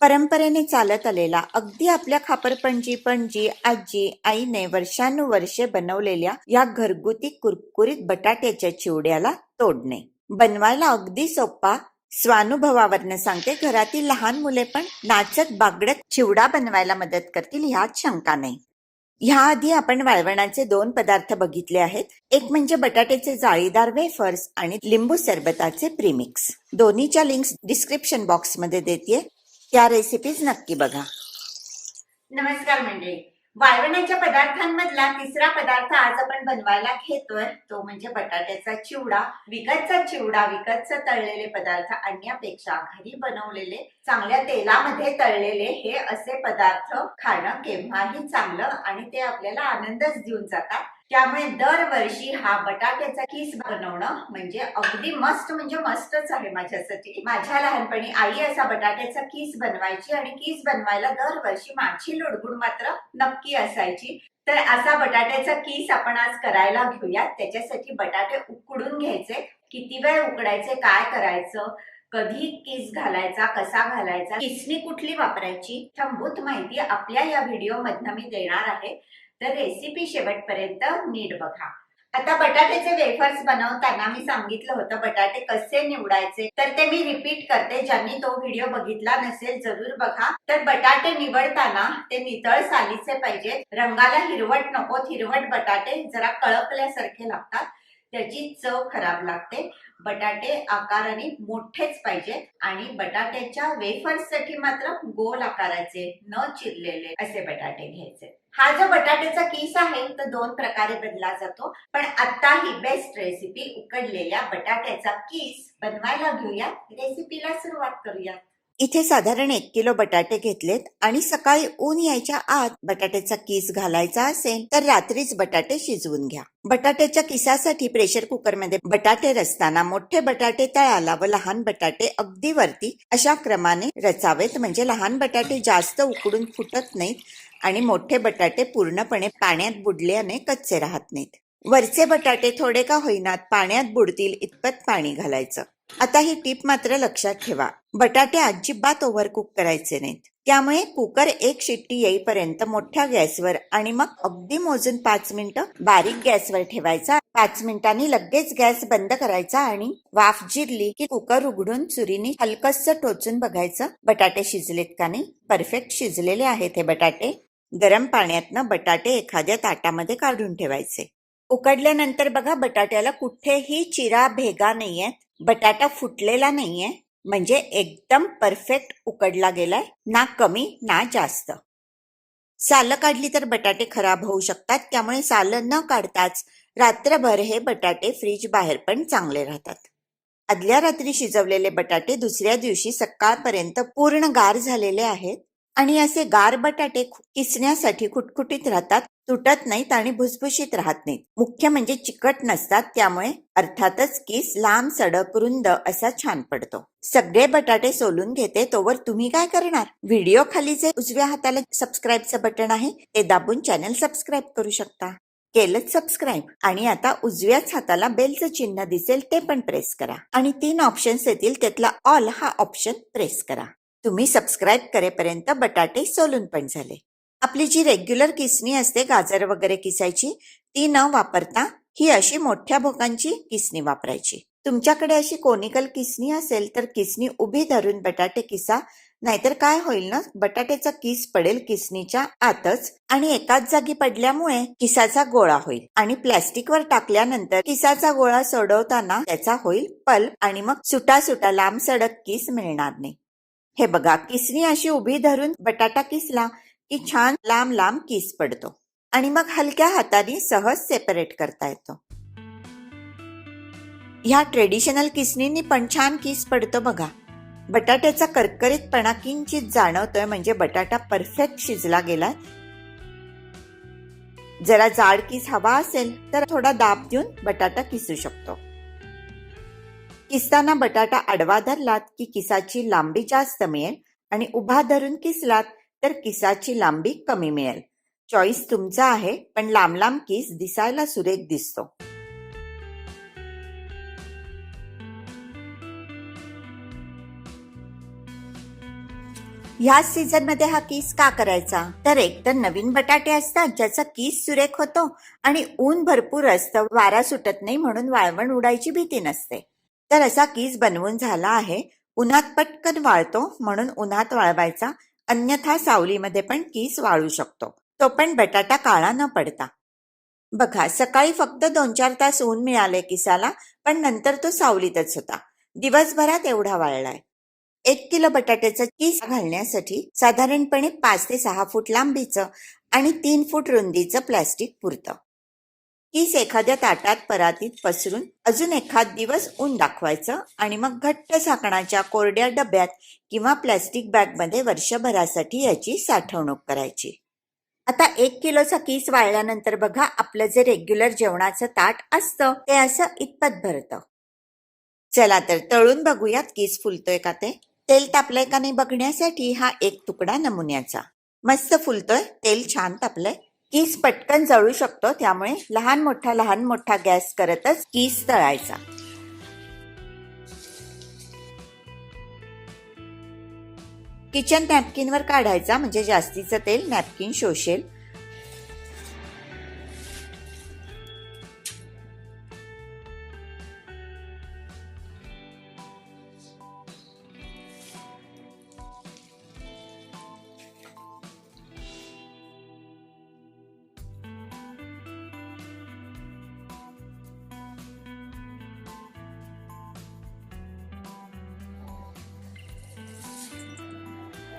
परंपरेने चालत आलेला अगदी आपल्या खापरपणजी पणजी आजी आईने वर्षानुवर्षे बनवलेल्या या घरगुती कुरकुरीत बटाट्याच्या चिवड्याला तोडणे. बनवायला अगदी सोपा स्वानुभवावरनं सांगते घरातील लहान मुले पण नाचत बागडत चिवडा बनवायला मदत करतील ह्यात शंका नाही. ह्याआधी आपण वाळवणाचे दोन पदार्थ बघितले आहेत. एक म्हणजे बटाट्याचे जाळीदार वेफर्स आणि लिंबू सरबताचे प्रीमिक्स. दोन्हीच्या लिंक्स डिस्क्रिप्शन बॉक्समध्ये देते त्या रेसिपीज नक्की बघा. नमस्कार मंडळी. वाळवणाच्या पदार्थांमधला तिसरा पदार्थ आज आपण बनवायला घेतोय. तो म्हणजे बटाट्याचा चिवडा. विकतचा चिवडा विकतचा तळलेले पदार्थ आणण्यापेक्षा घरी बनवलेले चांगल्या तेलामध्ये तळलेले हे असे पदार्थ खाणं केव्हाही चांगलं आणि ते आपल्याला आनंदच देऊन जातात. त्यामुळे दरवर्षी हा बटाट्याचा किस बनवणं म्हणजे अगदी मस्त म्हणजे मस्तच आहे माझ्यासाठी. माझ्या लहानपणी आई असा बटाट्याचा किस बनवायची आणि किस बनवायला दरवर्षी माझी लुडबुड मात्र नक्की असायची. तर असा बटाट्याचा किस आपण आज करायला घेऊयात. त्याच्यासाठी बटाटे उकडून घ्यायचे. किती वेळ उकडायचे काय करायचं कधी किस घालायचा कसा घालायचा किसनी कुठली वापरायची थंबूत माहिती आपल्या या व्हिडिओ मधनं मी देणार आहे. तर रेसिपी शेवटपर्यंत नीट बघा. आता बटाट्याचे वेफर्स बनवताना मी सांगितलं होतं बटाटे कसे निवडायचे? तर ते मी रिपीट करते. ज्यांनी तो व्हिडिओ बघितला नसेल जरूर बघा. तर बटाटे निवडताना ते नितळ सालीचे पाहिजेत. रंगाला हिरवट नको हिरवट बटाटे जरा कळपल्यासारखे लागतात. त्याची चव खराब लागते. बटाटे आकाराने मोठेच पाहिजेत आणि बटाट्याच्या वेफर्ससाठी मात्र गोल आकाराचे न चिरलेले असे बटाटे घ्यायचे. हा जो बटाट्याचा किस आहे तो दोन प्रकारे बदला जातो. पण आता ही बेस्ट रेसिपी उकडलेल्या बटाट्याचा किस बनवायला घेऊया. रेसिपीला सुरुवात करूया. इथे साधारण एक किलो बटाटे घेतलेत आणि सकाळी ऊन यायच्या आत बटाट्याचा किस घालायचा असेल तर रात्रीच बटाटे शिजवून घ्या. बटाट्याच्या किसासाठी प्रेशर कुकरमध्ये बटाटे रचताना मोठे बटाटे तळाला व लहान बटाटे अगदी वरती अशा क्रमाने रचावेत. म्हणजे लहान बटाटे जास्त उकडून फुटत नाहीत आणि मोठे बटाटे पूर्णपणे पाण्यात बुडल्याने कच्चे राहत नाहीत. वरचे बटाटे थोडे का होईनात पाण्यात बुडतील इतपत पाणी घालायचं. आता ही टीप मात्र लक्षात ठेवा. बटाटे अजिबात ओव्हर कुक करायचे नाहीत. त्यामुळे कुकर एक शिट्टी येईपर्यंत मोठ्या गॅसवर आणि मग अगदी मोजून पाच मिनिटं बारीक गॅसवर ठेवायचा. पाच मिनिटांनी लगेच गॅस बंद करायचा आणि वाफ जिरली की कुकर उघडून चुरीने हलकस टोचून बघायचं बटाटे शिजलेत का नाही? परफेक्ट शिजलेले आहेत हे बटाटे. गरम पाण्यातनं बटाटे एखाद्या ताटामध्ये काढून ठेवायचे. उकडल्यानंतर बघा बटाट्याला कुठेही चिरा भेगा नाहीये बटाटा फुटलेला नाहीये. म्हणजे एकदम परफेक्ट उकडला गेलाय. ना कमी ना जास्त. सालं काढली तर बटाटे खराब होऊ शकतात. त्यामुळे सालं न काढताच रात्रभर हे बटाटे फ्रीज बाहेर पण चांगले राहतात. आदल्या रात्री शिजवलेले बटाटे दुसऱ्या दिवशी सकाळपर्यंत पूर्ण गार झालेले आहेत. आणि असे गार बटाटे किसण्यासाठी खुटखुटीत राहतात तुटत नाहीत आणि भुसभुशीत राहत नाहीत. मुख्य म्हणजे चिकट नसतात त्यामुळे अर्थातच किस लांब सडक रुंद असा छान पडतो. सगळे बटाटे सोलून घेते तोवर तुम्ही काय करणार? व्हिडिओ खाली जे उजव्या हाताला सबस्क्राईबचं बटन आहे ते दाबून चॅनल सबस्क्राईब करू शकता. केलंच सबस्क्राईब आणि आता उजव्याच हाताला बेलचं चिन्ह दिसेल ते पण प्रेस करा. आणि तीन ऑप्शन्स येतील त्यातला ऑल हा ऑप्शन प्रेस करा. तुम्ही सबस्क्राईब करेपर्यंत बटाटे सोलून पण झाले. आपली जी रेग्युलर किसणी असते गाजर वगैरे किसायची ती न वापरता ही अशी मोठ्या भोकांची किसणी वापरायची. तुमच्याकडे अशी कोनिकल किसणी असेल तर किसणी उभी धरून बटाटे किसा. नाहीतर काय होईल ना बटाट्याचा किस पडेल किसणीच्या आतच आणि एकाच जागी पडल्यामुळे किसाचा गोळा होईल. आणि प्लॅस्टिकवर टाकल्यानंतर किसाचा गोळा सोडवताना त्याचा होईल पल्प आणि मग सुटा सुटा लांब सडक किस मिळणार नाही. हे बघा किसणी अशी उभी धरून बटाटा किसला की छान लांब लांब किस पडतो. आणि मग हलक्या हाताने सहज सेपरेट करता येतो. ह्या ट्रेडिशनल किसणींनी पण छान किस पडतो बघा. बटाट्याचा करकरीतपणा किंचित जाणवतोय म्हणजे बटाटा परफेक्ट शिजला गेलाय. जरा जाड किस हवा असेल तर थोडा दाब देऊन बटाटा किसू शकतो. किसताना बटाटा आडवा धरलात की किसाची लांबी जास्त मिळेल? आणि उभा धरून किसलात तर किसाची लांबी कमी मिळेल. चॉईस तुमचा आहे पण लांब लांब किस दिसायला सुरेख दिसतो. ह्या सीझनमध्ये हा किस का करायचा? तर एक तर नवीन बटाटे असतात ज्याचा किस सुरेख होतो आणि ऊन भरपूर असतं वारा सुटत नाही म्हणून वाळवण उडायची भीती नसते. तर असा किस बनवून झाला आहे. उन्हात पटकन वाळतो म्हणून उन्हात वाळवायचा. अन्यथा सावलीमध्ये पण किस वाळू शकतो. तो पण बटाटा काळा न पडता. बघा सकाळी फक्त दोन चार तास ऊन मिळाले किसाला पण नंतर तो सावलीतच होता. दिवसभरात एवढा वाळलाय. एक किलो बटाट्याचा कीस घालण्यासाठी साधारणपणे पाच ते सहा फूट लांबीचं आणि तीन फूट रुंदीचं प्लॅस्टिक पुरतं. तीच एखाद्या ताटात परातीत पसरून अजून एखाद दिवस ऊन दाखवायचं आणि मग घट्ट झाकणाच्या कोरड्या डब्यात किंवा प्लॅस्टिक बॅगमध्ये वर्षभरासाठी याची साठवणूक करायची. आता एक किलोचा किस वाळल्यानंतर बघा आपलं जे रेग्युलर जेवणाचं ताट असतं ते असं इतपत भरतं. चला तर तळून बघूयात किस फुलतोय का ते? तेल तापलंय का नाही बघण्यासाठी हा एक तुकडा नमुन्याचा. मस्त फुलतोय तेल छान तापलंय. किस पटकन जळू शकतो त्यामुळे लहान मोठा लहान मोठा गॅस करतच किस तळायचा. किचन नॅपकिनवर काढायचा म्हणजे जास्तीचं तेल नॅपकिन शोषेल.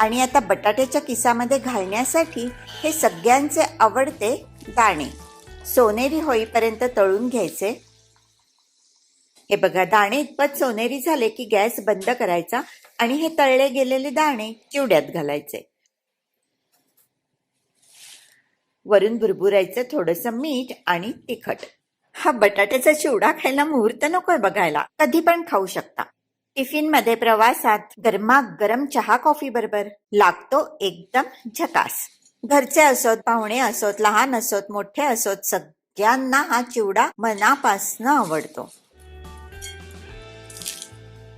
आणि आता बटाट्याच्या किसामध्ये घालण्यासाठी हे सगळ्यांचे आवडते दाणे. सोनेरी होईपर्यंत तळून घ्यायचे. हे बघा दाणे इतपत सोनेरी झाले की गॅस बंद करायचा आणि हे तळले गेलेले दाणे चिवड्यात घालायचे. वरून भुरभुरायचं थोडस मीठ आणि तिखट. हा बटाट्याचा चिवडा खायला मुहूर्त नकोय बघायला. कधी पण खाऊ शकता. टिफिनमध्ये प्रवासात गरमागरम चहा कॉफी बरोबर लागतो एकदम झकास. घरचे असोत पाहुणे असोत लहान असोत मोठे असोत सगळ्यांना हा चिवडा मनापासनं आवडतो.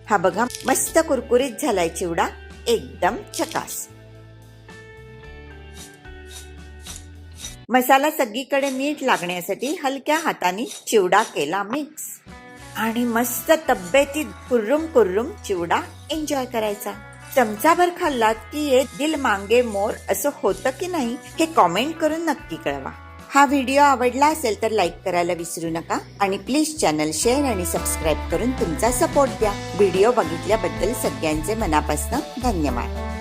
हा बघा मस्त कुरकुरीत झालाय चिवडा एकदम चकास मसाला सगळीकडे मीठ लागण्यासाठी हलक्या हाताने चिवडा केला मिक्स आणि मस्त तब्येतीत कुर्रुम कुर्रुम चिवडा एन्जॉय करायचा. चमचाभर खाल्लात की ये दिल मांगे मोर असं होतं की नाही हे कॉमेंट करून नक्की कळवा. हा व्हिडिओ आवडला असेल तर लाईक करायला विसरू नका आणि प्लीज चॅनल शेअर आणि सबस्क्राईब करून तुमचा सपोर्ट द्या. व्हिडिओ बघितल्याबद्दल सगळ्यांचे मनापासून धन्यवाद.